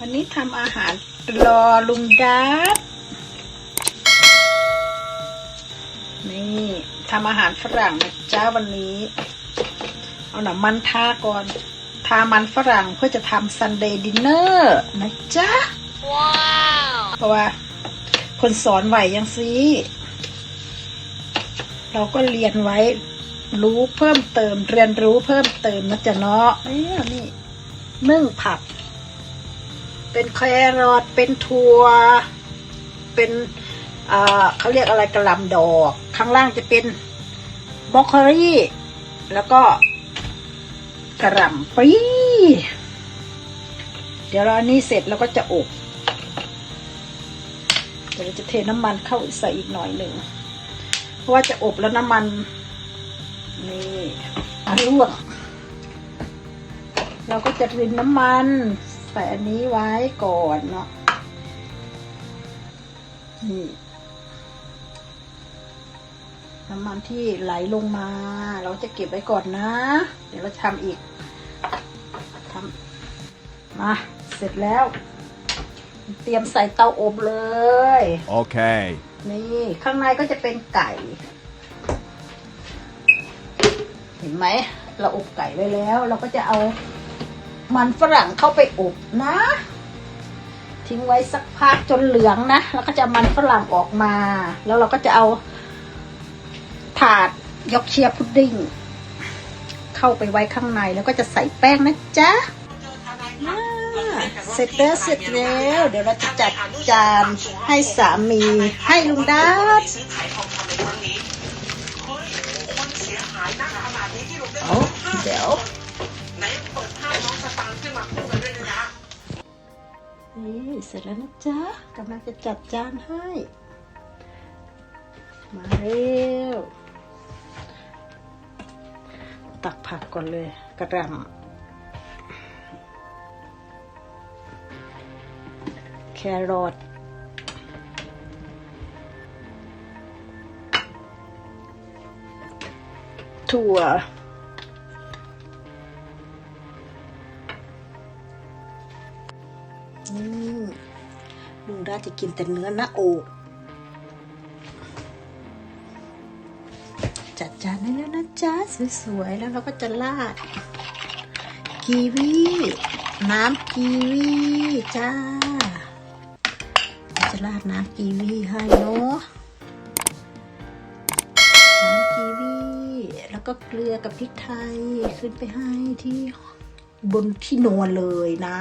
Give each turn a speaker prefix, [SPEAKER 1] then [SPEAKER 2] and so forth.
[SPEAKER 1] วันนี้ทำอาหารรอลุงดับนี่ทำอาหารฝรั่งนะจ้าวันนี้ เอาหนามันทาก่อน ทามันฝรั่งเพื่อจะทำซันเดย์ดินเนอร์นะจ๊ะ
[SPEAKER 2] ว้าว
[SPEAKER 1] เพราะว่าคนสอนไหวยังซีเราก็เรียนไว้รู้เพิ่มเติมเรียนรู้เพิ่มเติมนะจ๊ะเนาะเนี่ยนี่นึ่งผัก เป็นแครอทเป็นถั่วเป็นอ่าเขาเรียกอะไรกระลำดอก ข้างล่างจะเป็นบรอกโคลีแล้วก็กระหล่ำปลีเดี๋ยวเราอันนี้เสร็จเราก็จะอบเดี๋ยวเราจะเทน้ำมันเข้าใส่อีกหน่อยหนึ่งเพราะว่าจะอบแล้วน้ำมันนี่อันลวกเราก็จะรินน้ำมัน ส่อันนี้ไว้ก่อนเนาะนี่น้ำมันที่ไหลลงมา เราจะเก็บไว้ก่อนนะ เดี๋ยวเราจะทำอีกทำมาเสร็จแล้ว เตรียมใส่เตาอบเลย
[SPEAKER 3] Okay.
[SPEAKER 1] นี่ข้างในก็จะเป็นไก่ เห็นไหม เราอบไก่ไว้แล้ว เราก็จะเอา มันฝรั่งเข้าไปอบนะ ทิ้งไว้สักพักจนเหลืองนะ แล้วก็จะมันฝรั่งออกมา แล้วเราก็จะเอาถาดยกเชียร์พุดดิ้งเข้าไปไว้ข้างในแล้วก็จะใส่แป้งนะจ๊ะเสร็จแล้วเสร็จแล้ว เดี๋ยวเราจะจัดจานให้สามีให้ลุงดับ
[SPEAKER 4] เส
[SPEAKER 1] ร็จแล้วนะจ๊ะกำลังจะจัดจานให้ มาเร็ว ตักผักก่อนเลย กระหลำแครอทถั่ว ลุงราจะกินแต่เนื้อหน้าอกจัดจานได้แล้วนะจ๊ะสวยๆแล้วเราก็จะราดกีวีน้ำกีวีจ้า จะราดน้ำกีวีให้เนาะน้ำกีวี แล้วก็เกลือกับพริกไทยขึ้นไปให้ที่บนที่นอนเลยนะ